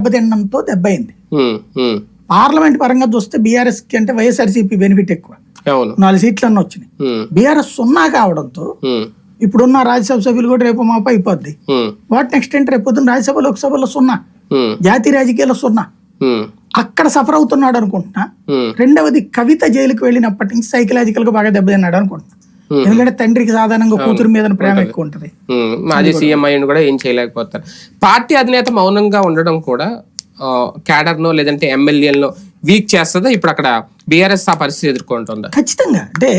దెబ్బతినడంతో ఉమ్, parliament పరంగా చూస్తే బీఆర్ఎస్కి అంటే వైఎస్ఆర్సీపీ బెనిఫిట్ ఎక్కువ. నాలుగు సీట్లన్నీ వచ్చినాయి. ఉమ్, బీఆర్ఎస్ సున్నా కావడంతో ఇప్పుడున్న రాజ్యసభ సభ్యులు కూడా రేపు మాప అయిపోద్ది. వాట్ నెక్స్ట్ అంటే రేపు పొద్దున్న రాజ్యసభ లోక్సభలో సున్నా. జాతీయ రాజకీయాల్లో సున్నా. అక్కడ సఫర్ అవుతున్నాడు అనుకుంటున్నా. రెండవది కవిత జైలుకి వెళ్ళినప్పటి నుంచి సైకలాజికల్గా బాగా దెబ్బతిన్నాడు అనుకుంటున్నా. ఎందుకంటే తండ్రికి సాధారణంగా కూతురు మీద ప్రేమ ఎక్కువ ఉంటది. మాజీ సీఎం అయ్యిండు కూడా ఏం చేయలేకపోతారు. పార్టీ అధినేత మౌనంగా ఉండడం కూడా క్యాడర్ నో లేదంటే ఎమ్మెల్యేలను వీక్ చేస్తుందా? ఇప్పుడు అక్కడ బీఆర్ఎస్ ఆ పరిస్థితి ఎదుర్కొంటుందా? ఖచ్చితంగా. అంటే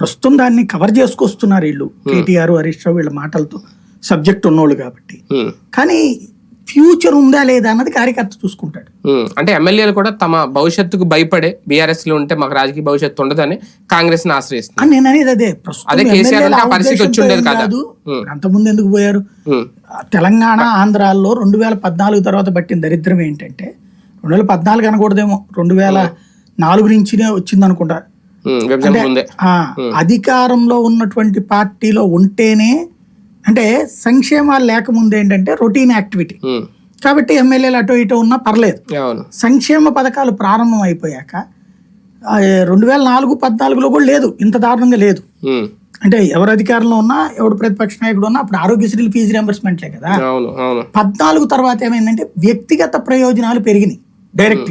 ప్రస్తుతం దాన్ని కవర్ చేసుకొస్తున్నారు వీళ్ళు. కేటీఆర్ హరీష్ రావు వీళ్ళ మాటలతో సబ్జెక్ట్ ఉన్నోళ్ళు కాబట్టి. కానీ ఫ్యూచర్ ఉందా లేదా అన్నది కార్యకర్త చూసుకుంటాడు. అంటే ఎమ్మెల్యేలు కూడా తమ భవిష్యత్తుకు భయపడే బీఆర్ఎస్లో ఉంటే మాకు రాజకీయ భవిష్యత్తు ఉండదని కాంగ్రెస్ని ఆశ్రయిస్తుంది నేను అనేది అదే కేసీఆర్ పరిస్థితి వచ్చి ఉండేది కదా. అంతకుముందు ఎందుకు పోయారు? తెలంగాణ ఆంధ్రాల్లో రెండు వేల పద్నాలుగు తర్వాత పట్టిన దరిద్రం ఏంటంటే రెండు వేల పద్నాలుగు అనకూడదేమో రెండు వేల నాలుగు నుంచినే వచ్చింది అనుకుంటా. ఉమ్, విభజన ముందే. ఆ, అధికారంలో ఉన్నటువంటి పార్టీలో ఉంటేనే అంటే సంక్షేమాలు లేకముందు ఏంటంటే రొటీన్ యాక్టివిటీ. కాబట్టి ఎమ్మెల్యేలు అటో ఇటో ఉన్నా పర్లేదు. సంక్షేమ పథకాలు ప్రారంభం అయిపోయాక రెండు వేల నాలుగు పద్నాలుగులో కూడా లేదు. ఇంత దారుణంగా లేదు. అంటే ఎవరు అధికారంలో ఉన్నా ఎవడు ప్రతిపక్ష నాయకుడు ఉన్నా అప్పుడు ఆరోగ్యశ్రీలు ఫీజు రియంబర్స్మెంట్లే కదా. పద్నాలుగు తర్వాత ఏమైందంటే వ్యక్తిగత ప్రయోజనాలు పెరిగినాయి డైరెక్ట్